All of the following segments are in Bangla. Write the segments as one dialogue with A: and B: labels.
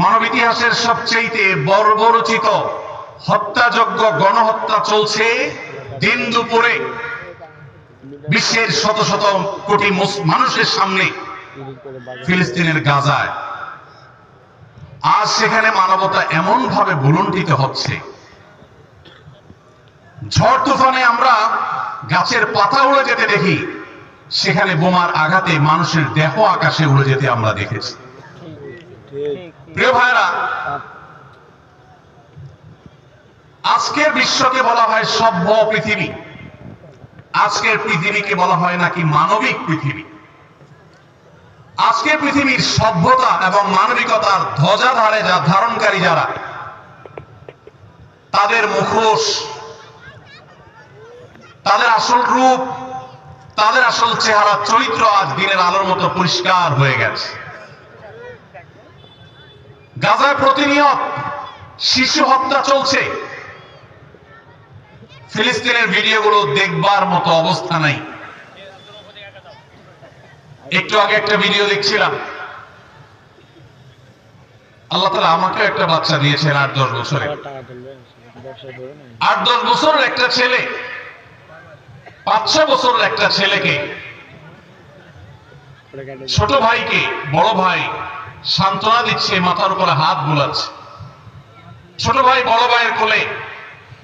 A: মানব ইতিহাসের সবচেয়ে বর্বরচিত হত্যাযজ্ঞ গণহত্যা চলছে দিন দুপুরে। বিশ্বের শত শত কোটি মানুষের সামনে ফিলিস্তিনের গাজায়। আজ সেখানে মানবতা এমন ভাবে ভুলুণ্ঠিত হচ্ছে। ঝড় তুফানে আমরা গাছের পাতা উড়ে যেতে দেখি, সেখানে বোমার আঘাতে মানুষের দেহ আকাশে উড়ে যেতে আমরা দেখেছি। প্রিয় ভাইরা আজকের বিশ্বকে বলা হয় সভ্য পৃথিবী। আজকের পৃথিবীকে বলা হয় নাকি মানবিক পৃথিবী। আজকের পৃথিবীর সভ্যতা এবং মানবিকতার ধ্বজাধারে যা ধারণকারী যারা, তাদের মুখোশ, তাদের আসল রূপ, তাদের আসল চেহারা, চরিত্র আজ দিনের আলোর মতো পরিষ্কার হয়ে গেছে। গাজায় প্রতিনিয়ত শিশু হত্যা চলছে। ফিলিস্তিনের ভিডিওগুলো দেখবার মতো অবস্থা নাই। একটু আগে একটা ভিডিও দেখছিলাম। আল্লাহ তালা আমাকে একটা বাচ্চা দিয়েছেন আট দশ বছরে আট দশ বছরের একটা ছেলে। পাঁচ ছ বছরের একটা ছেলেকে ছোট ভাইকে বড় ভাই সান্ত্বনা দিচ্ছে, মাথার উপরে হাত বুলাচ্ছে। ছোট ভাই, বড় ভাইয়ের কোলে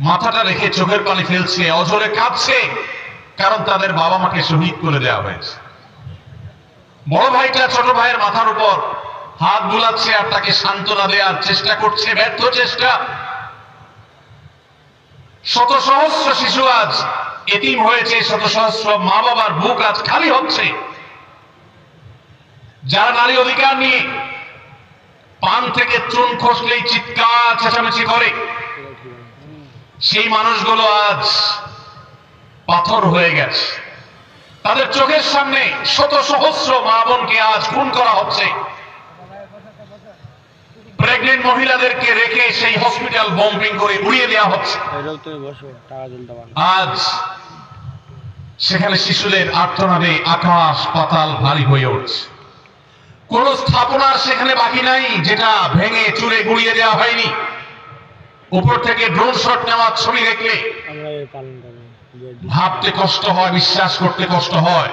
A: মাথাটা রেখে চোখের পানি ফেলছে, অঝরে কাঁদছে কারণ তাদের বাবা মাকে শহীদ করে দেওয়া হয়েছে। বড় ভাইটা ছোট ভাইয়ের মাথার উপর হাত বুলাচ্ছে আর তাকে সান্ত্বনা দেওয়ার চেষ্টা করছে, ব্যর্থ চেষ্টা। শত সহস্র শিশু আজ এতিম হয়েছে শত সহস্র মা বাবার বুক আজ খালি হচ্ছে। যারা নারী অধিকার নিয়ে পান থেকে চুন খসলেই চিৎকার, চেঁচামেচি করে, সেই মানুষগুলো আজ পাথর হয়ে গেছে। তাদের চোখের সামনে শত সহস্র মা বোনকে আজ খুন করা হচ্ছে। প্রেগনেন্ট মহিলাদেরকে রেখে সেই হসপিটাল বম্বিং করে উড়িয়ে দেওয়া হচ্ছে। আজ সেখানে শিশুদের আর্তনাদে আকাশ পাতাল ভারী হয়ে উঠছে। কোন স্থাপনার সেখানে বাকি নাই, যেটা ভেঙে চুরে গুড়িয়ে দেওয়া হয়নি। উপর থেকে ড্রোন শট নেওয়ার ছবি দেখলে ভাবতে কষ্ট হয়, বিশ্বাস করতে কষ্ট হয়।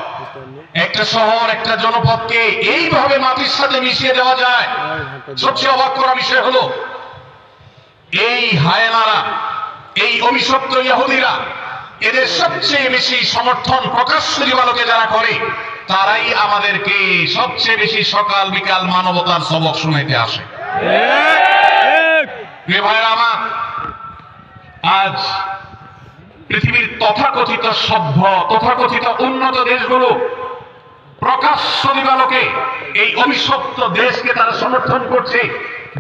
A: একটা শহর, একটা জনপদকে এইভাবে মাটির সাথে মিশিয়ে দেওয়া যায়। সবচেয়ে অবাক করা বিষয় হলো, এই হায়নারা এই অভিশপ্ত ইহুদিরা এদের সবচেয়ে বেশি সমর্থন প্রকাশ্য দিবালোকে যারা করে তারাই আমাদেরকে সবচেয়ে বেশি সকাল, বিকাল মানবতার সবক শুনাইতে আসে। আমার, আজ পৃথিবীর তথাকথিত সভ্য, তথাকথিত উন্নত দেশগুলো প্রকাশ্য দিবালোকে এই অভিশপ্ত দেশকে তারা সমর্থন করছে,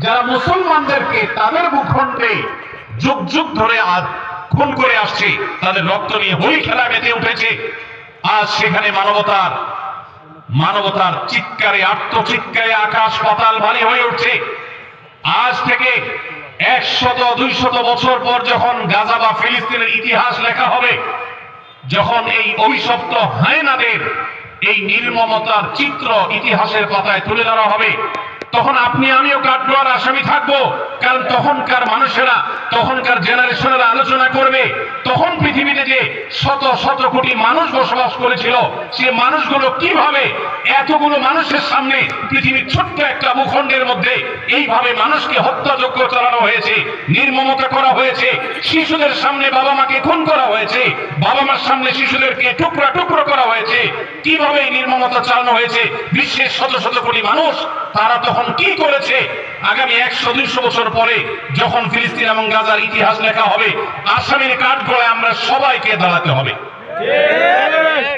A: যারা মুসলমানদেরকে তাদের ভূখণ্ডে যুগ যুগ ধরে আজ খুন করে আসছে, তাদের রক্ত নিয়ে হই খেলা মেতে উঠেছে। আজ সেখানে মানবতার মানবতার চিৎকারে, আত্মচিৎকারে আকাশ পাতাল ভারী হয়ে উঠছে। আজ থেকে একশত, দুইশত বছর পর যখন গাজা বা ফিলিস্তিনের ইতিহাস লেখা হবে, যখন এই অভিশপ্ত হায়নাদের এই নির্মমতার চিত্র ইতিহাসের পাতায় তুলে ধরা হবে তখন আপনি, আমিও কাঠগড়ার আসামি থাকব? কারণ তখনকার মানুষেরা, তখনকার জেনারেশনেরা আলোচনা করবে, তখন পৃথিবীতে যে শত শত কোটি মানুষ বসবাস করেছিল, সে মানুষগুলো কীভাবে এতগুলো মানুষের সামনে পৃথিবীর ছোট্ট একটা ভূখণ্ডের মধ্যে এইভাবে মানুষকে হত্যাযোগ্য চালানো হয়েছে, নির্মমতা করা হয়েছে, শিশুদের সামনে বাবা মাকে খুন করা হয়েছে, বাবা মার সামনে শিশুদেরকে টুকরা টুকরো করা হয়েছে, কীভাবে এই নির্মমতা চালানো হয়েছে, বিশ্বের শত শত কোটি মানুষ, তারা তখন কি করেছে? আগামী একশো, দুইশো বছর পরে যখন ফিলিস্তিন এবং গাজার ইতিহাস লেখা হবে, আসামির কাঠ আমরা সবাইকে দাঁড়াতে হবে।